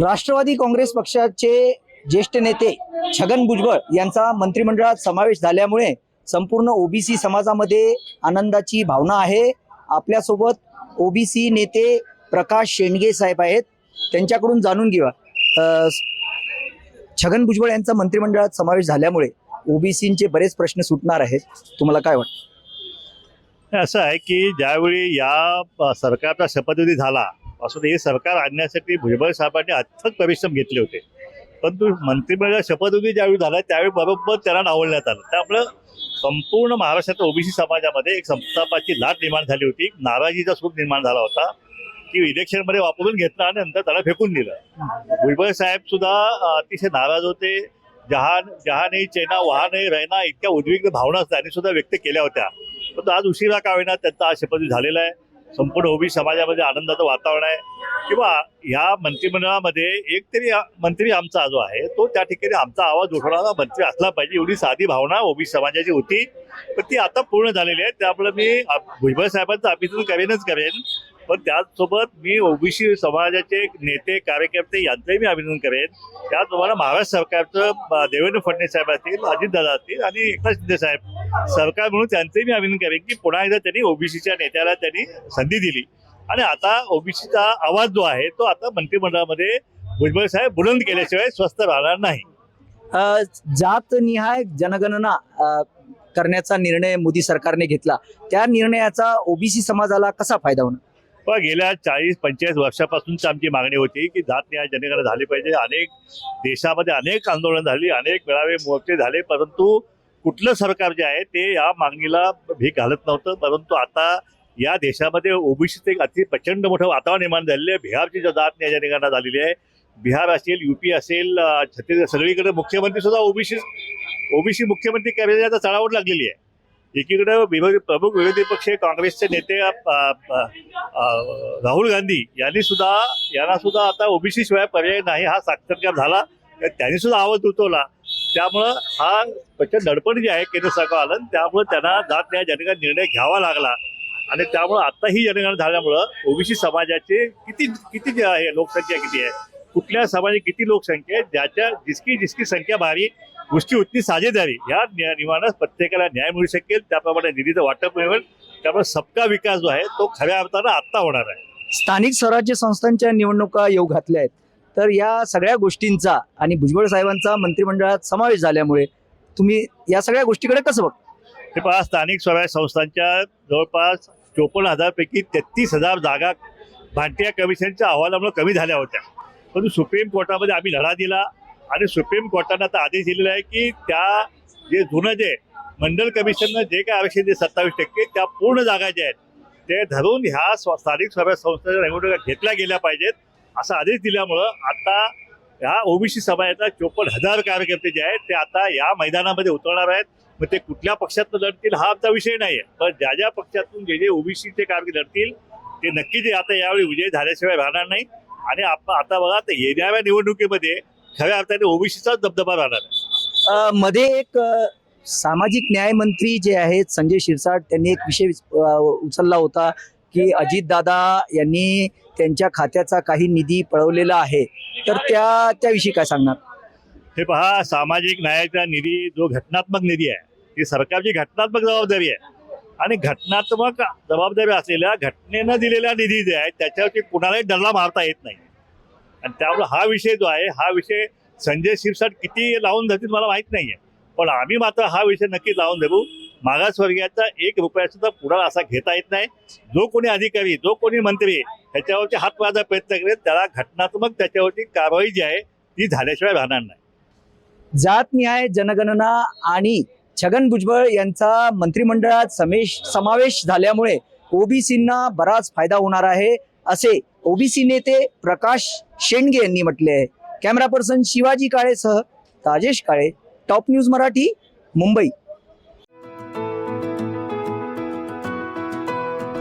राष्ट्रवादी काँग्रेस पक्षाचे ज्येष्ठ नेते छगन भुजबळ यांचा मंत्रिमंडळात समावेश झाल्यामुळे संपूर्ण ओबीसी समाजामध्ये आनंदाची भावना आहे. आपल्यासोबत ओबीसी नेते प्रकाश शेंडगे साहेब आहेत. त्यांच्याकडून जाणून घेऊया. छगन भुजबळ यांचा मंत्रिमंडळात समावेश झाल्यामुळे ओबीसींचे बरेच प्रश्न सुटणार आहेत. तुम्हाला काय वाटतं? असं आहे की ज्यावेळी या सरकारचा शपथविधी झाला पासून हे सरकार आणण्यासाठी भुजबळ साहेबांनी अथक परिश्रम घेतले होते. परंतु मंत्रिमंडळ शपथविधी ज्यावेळी झाला त्यावेळी बरोबर त्यांना डावलण्यात आलं. त्यामुळं संपूर्ण महाराष्ट्रात ओबीसी समाजामध्ये एक संतापाची लाट निर्माण झाली होती. एक नाराजीचा सूर निर्माण झाला होता की इलेक्शनमध्ये वापरून घेतला आणि नंतर त्याला फेकून दिलं. भुजबळ साहेब सुद्धा अतिशय नाराज होते. जहान जहा नाही चैना वहा नाही रहना इतक्या उद्विग्न भावना त्यांनी सुद्धा व्यक्त केल्या होत्या. परंतु आज उशिरा का होईना त्यांचा आज शपथ झालेला आहे. संपूर्ण ओबी समाजामध्ये आनंदाचं वातावरण आहे. किंवा ह्या मंत्रिमंडळामध्ये एक तरी मंत्री आमचा जो आहे तो त्या ठिकाणी आमचा आवाज उठवणारा मंत्री असला पाहिजे एवढी साधी भावना ओबी समाजाची होती. पण ती आता पूर्ण झालेली आहे. त्यामुळे मी भुजबळ साहेबांचं अभिनंदन करेनच करेन. पण त्याचसोबत मी ओबीसी समाजाचे नेते कार्यकर्ते यांचंही मी अभिनंदन करेन. त्याचप्रमाणे महाराष्ट्र सरकारचं देवेंद्र फडणवीस साहेब असतील अजितदादा असतील आणि एकनाथ शिंदे साहेब सरकार म्हणून त्यांचंही मी अभिनंदन करेन की पुन्हा एकदा त्यांनी ओबीसीच्या नेत्याला त्यांनी संधी दिली. आणि आता ओबीसीचा आवाज जो आहे तो आता मंत्रिमंडळामध्ये भुजबळ साहेब बुलंद केल्याशिवाय स्वस्थ राहणार नाही. जात निहाय जनगणना करण्याचा निर्णय मोदी सरकारने घेतला. त्या निर्णयाचा ओबीसी समाजाला कसा फायदा होणार? पण गेल्या चाळीस पंचेचाळीस वर्षापासूनची आमची मागणी होती की जात न्याय जनगणना झाली पाहिजे. अनेक देशामध्ये अनेक आंदोलन झाली अनेक मेळावे मोर्चे झाले परंतु कुठलं सरकार जे आहे ते या मागणीला भीक घालत नव्हतं. परंतु आता या देशामध्ये ओबीसीचं एक अति प्रचंड मोठं वातावरण निर्माण झालेलं आहे. बिहारची जो जात न्याय जनगणना झालेली आहे बिहार असेल युपी असेल छत्तीसगड सगळीकडे मुख्यमंत्री सुद्धा ओबीसी ओबीसी मुख्यमंत्री करण्याची आता चढावट लागलेली आहे. एकीकडे विरोधी प्रमुख विरोधी पक्ष काँग्रेसचे नेते राहुल गांधी यांनी सुद्धा यांना सुद्धा आता ओबीसी शिवाय पर्याय नाही हा साक्षात्कार झाला. तर त्यांनी सुद्धा आवाज उठवला. त्यामुळं हा प्रचंड दडपण जे आहे केंद्र सरकारला त्यामुळं त्यांना जात न्याय जनगण निर्णय घ्यावा लागला. आणि त्यामुळं आता ही जनगणना झाल्यामुळं ओबीसी समाजाचे किती किती जे आहे लोकसंख्या किती आहे? कुठल्या समाजाची किती लोकसंख्या आहे? ज्याच्या जिसकी जिसकी संख्या भारी गोष्टी उतनी साझेदारी. या न्या- नियमानं प्रत्येकाला न्याय मिळू शकेल त्याप्रमाणे निधीचं वाटप मिळेल. त्यामुळे सबका विकास जो आहे तो खऱ्या अर्थानं आत्ता होणार आहे. स्थानिक स्वराज्य संस्थांच्या निवडणुका येऊ घातल्या आहेत. तर या सगळ्या गोष्टींचा आणि भुजबळ साहेबांचा मंत्रिमंडळात समावेश झाल्यामुळे तुम्ही या सगळ्या गोष्टीकडे कसं बघ हे पहा स्थानिक स्वराज्य संस्थांच्या जवळपास चोपन्न हजारपैकी तेहतीस हजार जागा भांटिया कमिशनच्या अहवालामुळे कमी झाल्या होत्या. परंतु सुप्रीम कोर्टामध्ये आम्ही लढा दिला. आणि सुप्रीम कोर्टानं आता आदेश दिलेला आहे की त्या जे जुनं जे मंडल कमिशननं जे काय आरक्षण दिले सत्तावीस टक्के त्या पूर्ण जागा ज्या आहेत ते धरून ह्या स्व- स्थानिक स्वराज्य संस्थेच्या निवडणुका घेतल्या गेल्या पाहिजेत असा आदेश दिल्यामुळं आता ह्या ओबीसी समाजाचा चोपन्न हजार कार्यकर्ते जे आहेत ते आता या मैदानामध्ये उतरणार आहेत. मग ते कुठल्या पक्षातून लढतील हा आमचा विषय नाही आहे पण ज्या ज्या पक्षातून जे जे ओबीसीचे कार्यकर्ते लढतील ते नक्की आता यावेळी विजय झाल्याशिवाय राहणार नाही आणि आपण आता बघा तर येणाऱ्या निवडणुकीमध्ये खऱ्या अर्थाने ओबीसीचाच दबदबा राहणार आहे. अ, मध्ये एक अ, सामाजिक न्याय मंत्री जे आहेत संजय शिरसाट त्यांनी एक विषय अ, उचलला होता की अजितदादा यांनी त्यांच्या खात्याचा काही निधी पळवलेला आहे. तर त्या त्याविषयी काय सांगणार? हे पहा सामाजिक न्यायाचा निधी जो घटनात्मक निधी आहे ती सरकारची घटनात्मक जबाबदारी आहे. आणि घटनात्मक जबाबदारी असलेल्या घटनेनं दिलेला निधी जे आहे त्याच्यावरती कुणालाही डल्ला मारता येत नाही. आणि त्यामुळे हा विषय जो आहे हा विषय संजय शिरसाट किती लावून धरतील मला माहीत नाही आहे पण आम्ही मात्र हा विषय नक्की लावून धरू. मागासवर्गीयाचा एक रुपया सुद्धा पुढार असा घेता येत नाही. जो कोणी अधिकारी जो कोणी मंत्री ह्याच्यावरती हात पाहायचा प्रयत्न करेल. त्याला घटनात्मक त्याच्यावरती कारवाई जी आहे ती झाल्याशिवाय राहणार नाही. जात जनगणना आणि छगन भुजबळ यांचा मंत्रिमंडळात समेश समावेश झाल्यामुळे ओबीसींना बराच फायदा होणार आहे असे ओबीसी नेते प्रकाश शेंडगे यांनी म्हटले आहे. कॅमेरा पर्सन शिवाजी काळेसह राजेश काळे टॉप न्यूज मराठी मुंबई.